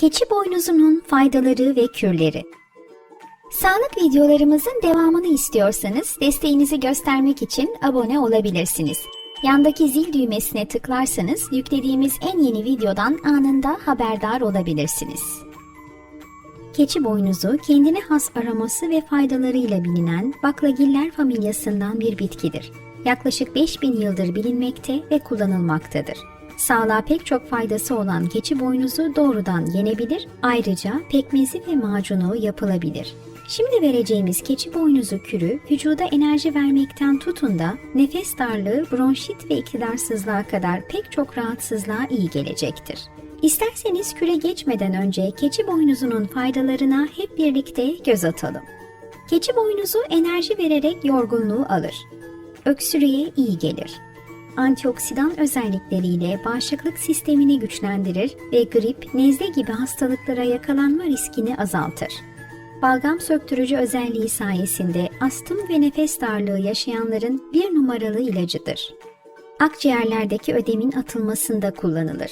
Keçi boynuzunun faydaları ve kürleri. Sağlık videolarımızın devamını istiyorsanız desteğinizi göstermek için abone olabilirsiniz. Yandaki zil düğmesine tıklarsanız yüklediğimiz en yeni videodan anında haberdar olabilirsiniz. Keçi boynuzu kendine has aroması ve faydalarıyla bilinen baklagiller familyasından bir bitkidir. Yaklaşık 5000 yıldır bilinmekte ve kullanılmaktadır. Sağlığa pek çok faydası olan keçi boynuzu doğrudan yenebilir, ayrıca pekmezi ve macunu yapılabilir. Şimdi vereceğimiz keçi boynuzu kürü vücuda enerji vermekten tutun da nefes darlığı, bronşit ve iktidarsızlığa kadar pek çok rahatsızlığa iyi gelecektir. İsterseniz küre geçmeden önce keçi boynuzunun faydalarına hep birlikte göz atalım. Keçi boynuzu enerji vererek yorgunluğu alır. Öksürüğe iyi gelir. Antioksidan özellikleriyle bağışıklık sistemini güçlendirir ve grip, nezle gibi hastalıklara yakalanma riskini azaltır. Balgam söktürücü özelliği sayesinde astım ve nefes darlığı yaşayanların bir numaralı ilacıdır. Akciğerlerdeki ödemin atılmasında kullanılır.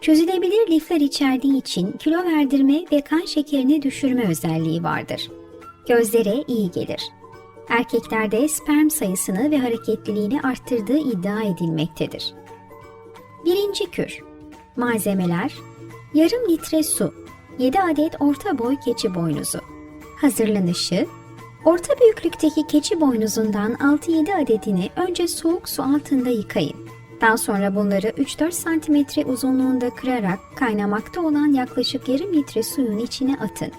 Çözülebilir lifler içerdiği için kilo verdirme ve kan şekerini düşürme özelliği vardır. Gözlere iyi gelir. Erkeklerde sperm sayısını ve hareketliliğini arttırdığı iddia edilmektedir. Birinci kür Malzemeler Yarım litre su 7 adet orta boy keçi boynuzu Hazırlanışı Orta büyüklükteki keçi boynuzundan 6-7 adedini önce soğuk su altında yıkayın. Daha sonra bunları 3-4 cm uzunluğunda kırarak kaynamakta olan yaklaşık yarım litre suyun içine atın.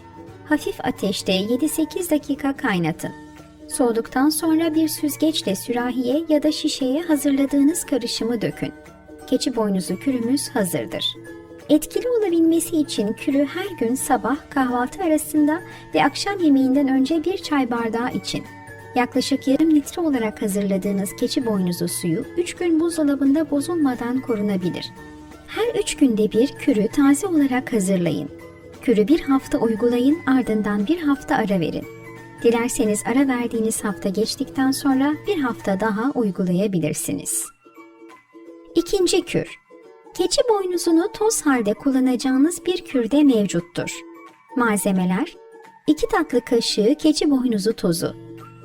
Hafif ateşte 7-8 dakika kaynatın. Soğuduktan sonra bir süzgeçle sürahiye ya da şişeye hazırladığınız karışımı dökün. Keçi boynuzu kürümüz hazırdır. Etkili olabilmesi için kürü her gün sabah kahvaltı arasında ve akşam yemeğinden önce bir çay bardağı için. Yaklaşık yarım litre olarak hazırladığınız keçi boynuzu suyu 3 gün buzdolabında bozulmadan korunabilir. Her 3 günde bir kürü taze olarak hazırlayın. Kürü bir hafta uygulayın ardından bir hafta ara verin. Dilerseniz ara verdiğiniz hafta geçtikten sonra bir hafta daha uygulayabilirsiniz. İkinci kür. Keçi boynuzunu toz halde kullanacağınız bir kürde mevcuttur. Malzemeler 2 tatlı kaşığı keçi boynuzu tozu,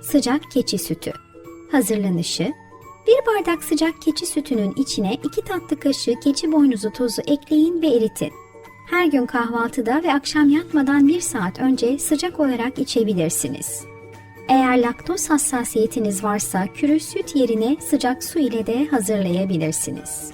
sıcak keçi sütü. Hazırlanışı bir bardak sıcak keçi sütünün içine 2 tatlı kaşığı keçi boynuzu tozu ekleyin ve eritin. Her gün kahvaltıda ve akşam yatmadan 1 saat önce sıcak olarak içebilirsiniz. Eğer laktoz hassasiyetiniz varsa kürü süt yerine sıcak su ile de hazırlayabilirsiniz.